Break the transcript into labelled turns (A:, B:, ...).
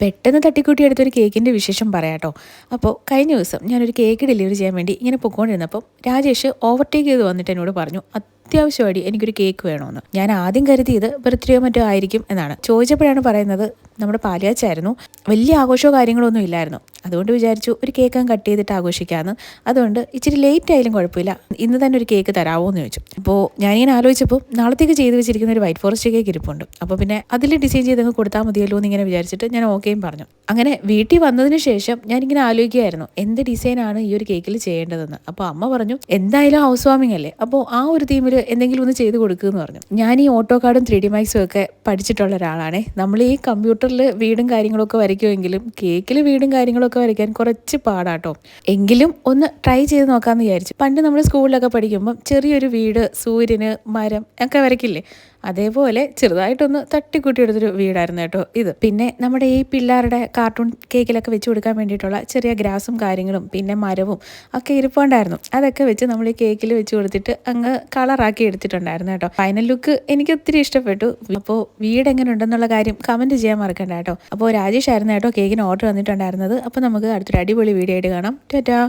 A: പെട്ടെന്ന് തട്ടിക്കൂട്ടി എടുത്തൊരു കേക്കിന്റെ വിശേഷം പറയാട്ടോ അപ്പോൾ കഴിഞ്ഞ ദിവസം ഞാനൊരു കേക്ക് ഡെലിവറി ചെയ്യാൻ വേണ്ടി ഇങ്ങനെ പൊക്കോണ്ടിരുന്നപ്പം രാജേഷ് ഓവർടേക്ക് ചെയ്ത് വന്നിട്ട് എന്നോട് പറഞ്ഞു അത്യാവശ്യമായിട്ട് എനിക്കൊരു കേക്ക് വേണമെന്ന് ഞാൻ ആദ്യം കരുതിയത് ബർത്ത്ഡേയോ മറ്റോ ആയിരിക്കും എന്നാണ്. ചോദിച്ചപ്പോഴാണ് പറയുന്നത് നമ്മുടെ പാലിയാച്ചായിരുന്നു വലിയ ആഘോഷമോ കാര്യങ്ങളൊന്നും ഇല്ലായിരുന്നു. അതുകൊണ്ട് വിചാരിച്ചു ഒരു കേക്ക് കട്ട് ചെയ്തിട്ട് ആഘോഷിക്കാമെന്ന് അതുകൊണ്ട് ഇച്ചിരി ലേറ്റ് ആയാലും കുഴപ്പമില്ല. ഇന്ന് തന്നെ ഒരു കേക്ക് തരാമോ എന്ന് ചോദിച്ചു. അപ്പോൾ ഞാനിങ്ങനെ ആലോചിച്ചപ്പോൾ നാളത്തേക്ക് ചെയ്ത് വെച്ചിരിക്കുന്ന ഒരു വൈറ്റ് ഫോറസ്റ്റ് കേക്ക് ഇരിപ്പുണ്ട്. അപ്പോൾ പിന്നെ അതിൽ ഡിസൈൻ ചെയ്തങ്ങ് കൊടുത്താൽ മതിയല്ലോ എന്ന് ഇങ്ങനെ വിചാരിച്ചിട്ട് ഞാൻ ഓക്കെയും പറഞ്ഞു. അങ്ങനെ വീട്ടിൽ വന്നതിന് ശേഷം ഞാനിങ്ങനെ ആലോചിക്കുകയായിരുന്നു. എന്ത് ഡിസൈനാണ് ഈ ഒരു കേക്കിൽ ചെയ്യേണ്ടതെന്ന്. അപ്പോൾ അമ്മ പറഞ്ഞു എന്തായാലും ഹൗസ് വാമിംഗ് അല്ലേ? അപ്പോൾ ആ ഒരു തീമിൽ എന്തെങ്കിലും ഒന്ന് ചെയ്ത് കൊടുക്കുമെന്ന് പറഞ്ഞു. ഞാൻ ഈ ഓട്ടോ കാർഡും ത്രീ ഡി മാക്സും ഒക്കെ പഠിച്ചിട്ടുള്ള ഒരാളാണേ നമ്മൾ ഈ കമ്പ്യൂട്ടറിൽ വീടും കാര്യങ്ങളൊക്കെ വരയ്ക്കുമെങ്കിലും കേക്കിൽ വീടും കാര്യങ്ങളൊക്കെ വരയ്ക്കാൻ കുറച്ച് പാടാട്ടോ. എങ്കിലും ഒന്ന് ട്രൈ ചെയ്ത് നോക്കാമെന്ന് വിചാരിച്ചു. പണ്ട് നമ്മൾ സ്കൂളിലൊക്കെ പഠിക്കുമ്പം ചെറിയൊരു വീട് സൂര്യന് മരം ഒക്കെ വരയ്ക്കില്ലേ? അതേപോലെ ചെറുതായിട്ടൊന്ന് തട്ടിക്കൂട്ടിയെടുത്തൊരു വീടായിരുന്നു കേട്ടോ ഇത്. പിന്നെ നമ്മുടെ ഈ പിള്ളേരുടെ കാർട്ടൂൺ കേക്കിലൊക്കെ വെച്ച് കൊടുക്കാൻ വേണ്ടിയിട്ടുള്ള ചെറിയ ഗ്രാസും കാര്യങ്ങളും പിന്നെ മരവും ഒക്കെ ഇരിപ്പുണ്ടായിരുന്നു. അതൊക്കെ വെച്ച് നമ്മൾ ഈ കേക്കിൽ വെച്ച് കൊടുത്തിട്ട് അങ്ങ് കളറാക്കി എടുത്തിട്ടുണ്ടായിരുന്നു കേട്ടോ. ഫൈനൽ ലുക്ക് എനിക്ക് ഒത്തിരി ഇഷ്ടപ്പെട്ടു. അപ്പോൾ വീട് എങ്ങനെ ഉണ്ടെന്നുള്ള കാര്യം കമന്റ് ചെയ്യാൻ മറക്കണ്ട കേട്ടോ. അപ്പോൾ രാജേഷ് ആയിരുന്നു കേട്ടോ കേക്കിന് ഓർഡർ വന്നിട്ടുണ്ടായിരുന്നത് അപ്പോൾ നമുക്ക് അടുത്തൊരു അടിപൊളി വീഡിയോ ആയിട്ട് കാണാം. ടാറ്റാ.